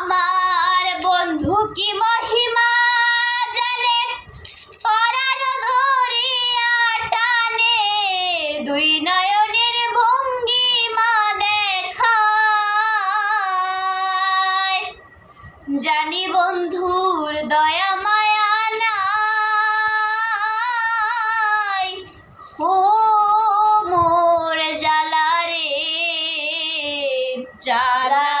আমার বন্ধু কি মহিমা জানে? পরাণ ধরিয়া টানে। দুই নয়নের ভঙ্গিমা দেখায়। জানি বন্ধুর দয়া, মায়া নাই। ও মোর জ্বালা রে জ্বালা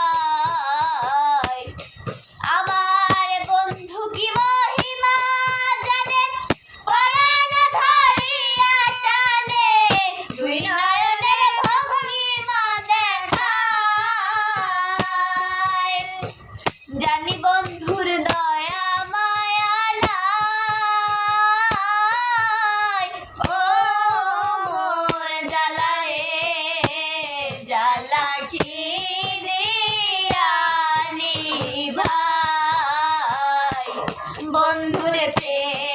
জানি বন্ধুর দয়া মায়ালা ও মোর জ্বালায় জ্বালা কি ভাই। বন্ধুরে প্রেম